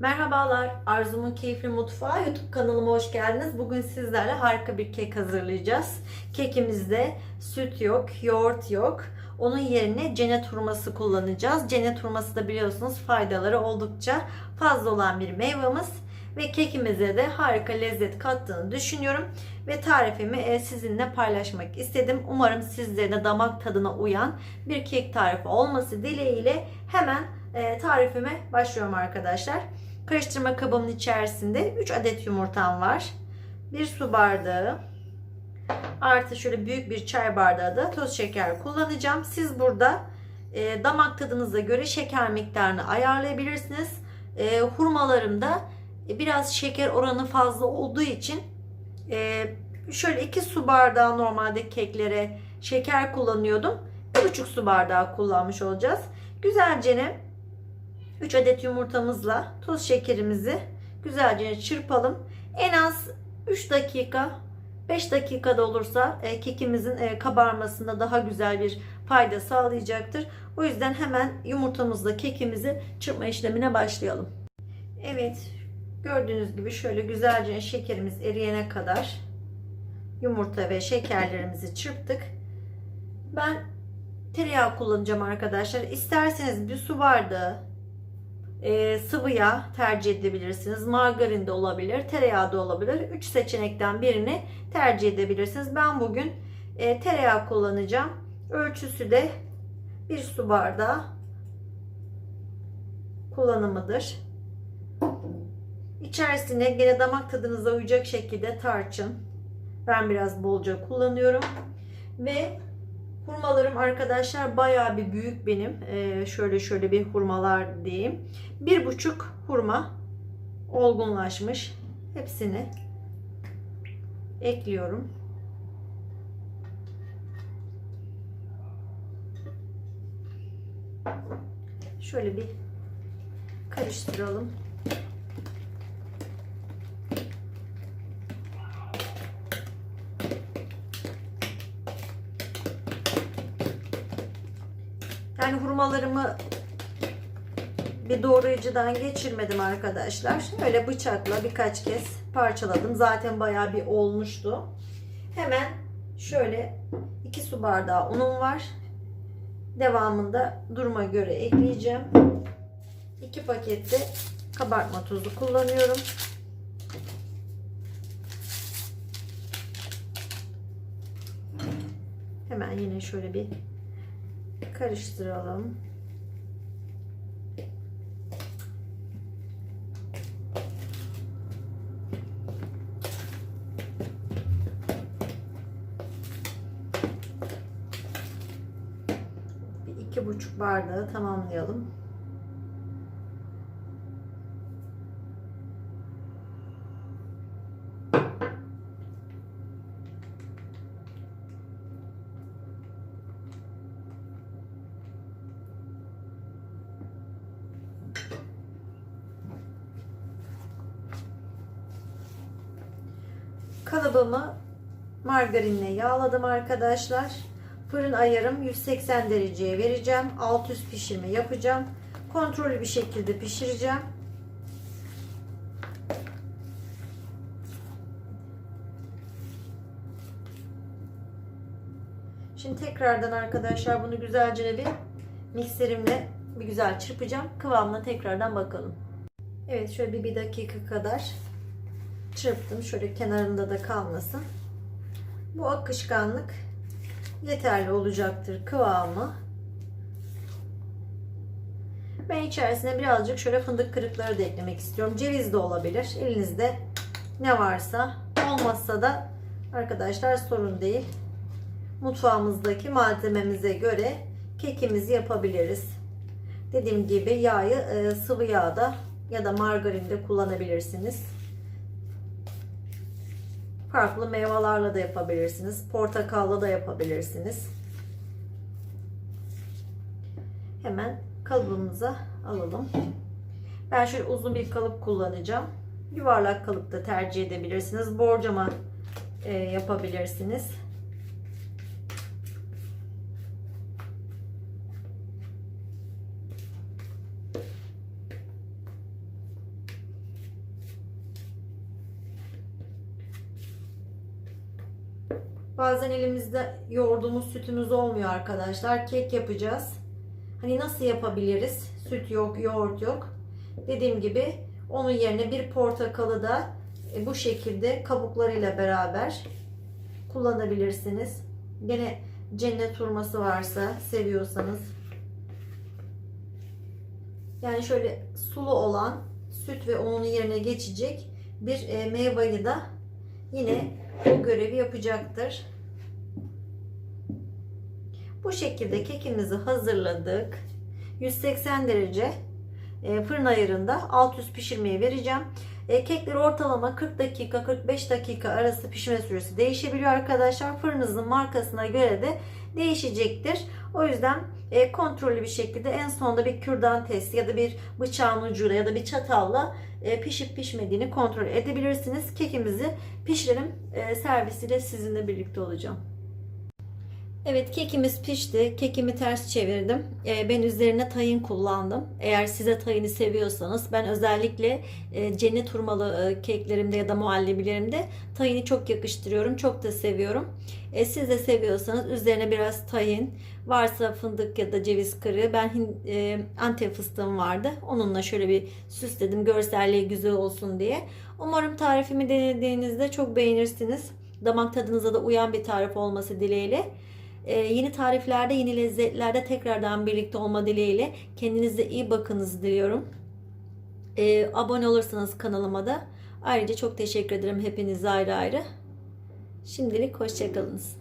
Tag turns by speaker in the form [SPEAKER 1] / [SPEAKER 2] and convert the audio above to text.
[SPEAKER 1] Merhabalar, Arzu'nun Keyifli Mutfağı YouTube kanalıma hoş geldiniz. Bugün sizlerle harika bir kek hazırlayacağız. Kekimizde süt yok, yoğurt yok. Onun yerine cennet hurması kullanacağız. Cennet hurması da biliyorsunuz faydaları oldukça fazla olan bir meyvemiz. Ve kekimize de harika lezzet kattığını düşünüyorum. Ve tarifimi e, sizinle paylaşmak istedim. Umarım sizlere damak tadına uyan bir kek tarifi olması dileğiyle hemen e, tarifime başlıyorum arkadaşlar. Karıştırma kabımın içerisinde 3 adet yumurtam var. 1 su bardağı artı şöyle büyük bir çay bardağı da toz şeker kullanacağım. Siz burada e, damak tadınıza göre şeker miktarını ayarlayabilirsiniz. E, hurmalarımda e, biraz şeker oranı fazla olduğu için e, şöyle 2 su bardağı normalde keklere şeker kullanıyordum. 1,5 su bardağı kullanmış olacağız. Güzelce 3 adet yumurtamızla toz şekerimizi güzelce çırpalım. En az 3 dakika 5 dakikada olursa e, kekimizin e, kabarmasında daha güzel bir fayda sağlayacaktır. O yüzden hemen yumurtamızla kekimizi çırpma işlemine başlayalım. Evet gördüğünüz gibi şöyle güzelce şekerimiz eriyene kadar yumurta ve şekerlerimizi çırptık. Ben tereyağı kullanacağım arkadaşlar. İsterseniz bir su bardağı e, sıvı yağ tercih edebilirsiniz. Margarin de olabilir, tereyağı da olabilir. Üç seçenekten birini tercih edebilirsiniz. Ben bugün e, tereyağı kullanacağım. Ölçüsü de bir su bardağı kullanımıdır. İçerisine gene damak tadınıza uyacak şekilde tarçın. Ben biraz bolca kullanıyorum. Ve Hurmalarım arkadaşlar bayağı bir büyük benim. Ee, şöyle şöyle bir hurmalar diyeyim. Bir buçuk hurma olgunlaşmış. Hepsini ekliyorum. Şöyle bir karıştıralım. Yani hurmalarımı bir doğrayıcıdan geçirmedim arkadaşlar. Öyle bıçakla birkaç kez parçaladım. Zaten bayağı bir olmuştu. Hemen şöyle 2 su bardağı unum var. Devamında duruma göre ekleyeceğim. 2 pakette kabartma tozu kullanıyorum. Hemen yine şöyle bir karıştıralım. Bir iki buçuk bardağı tamamlayalım. Kalıbımı margarinle yağladım arkadaşlar. Fırın ayarım 180 dereceye vereceğim. Alt üst pişirme yapacağım. Kontrollü bir şekilde pişireceğim. Şimdi tekrardan arkadaşlar bunu güzelce bir mikserimle bir güzel çırpacağım. Kıvamına tekrardan bakalım. Evet şöyle bir, bir dakika kadar çırptım. Şöyle kenarında da kalmasın. Bu akışkanlık yeterli olacaktır kıvamı. Ben içerisine birazcık şöyle fındık kırıkları da eklemek istiyorum. Ceviz de olabilir. Elinizde ne varsa olmazsa da arkadaşlar sorun değil. Mutfağımızdaki malzememize göre kekimizi yapabiliriz. Dediğim gibi yağı sıvı yağda ya da margarinde kullanabilirsiniz. Farklı meyvelerle de yapabilirsiniz. Portakallı da yapabilirsiniz. Hemen kalıbımıza alalım. Ben şöyle uzun bir kalıp kullanacağım. Yuvarlak kalıp da tercih edebilirsiniz. Borcama e, yapabilirsiniz. Bazen elimizde yoğurduğumuz sütümüz olmuyor arkadaşlar. Kek yapacağız. Hani nasıl yapabiliriz? Süt yok, yoğurt yok. Dediğim gibi onun yerine bir portakalı da e, bu şekilde kabuklarıyla beraber kullanabilirsiniz. Gene cennet hurması varsa seviyorsanız. Yani şöyle sulu olan süt ve unun yerine geçecek bir e, meyveyi da yine o görevi yapacaktır. Bu şekilde kekimizi hazırladık. 180 derece e, fırın ayarında alt üst pişirmeye vereceğim. E, kekler ortalama 40 dakika 45 dakika arası pişme süresi değişebiliyor arkadaşlar. Fırınınızın markasına göre de değişecektir. O yüzden e, kontrollü bir şekilde en sonunda bir kürdan testi ya da bir bıçağın ucuyla ya da bir çatalla pişip pişmediğini kontrol edebilirsiniz. Kekimizi pişirelim. E, servisiyle sizinle birlikte olacağım. Evet kekimiz pişti. Kekimi ters çevirdim. Ee, ben üzerine tayin kullandım. Eğer size tayini seviyorsanız ben özellikle e, cennet hurmalı e, keklerimde ya da muhallebilerimde tayini çok yakıştırıyorum. Çok da seviyorum. E, siz de seviyorsanız üzerine biraz tayin varsa fındık ya da ceviz kırığı. Ben Antep fıstığım vardı. Onunla şöyle bir süsledim görselliği güzel olsun diye. Umarım tarifimi denediğinizde çok beğenirsiniz. Damak tadınıza da uyan bir tarif olması dileğiyle. Ee, yeni tariflerde, yeni lezzetlerde tekrardan birlikte olma dileğiyle kendinize iyi bakınız diliyorum. Ee, abone olursanız kanalıma da ayrıca çok teşekkür ederim hepinize ayrı ayrı. Şimdilik hoşçakalınız.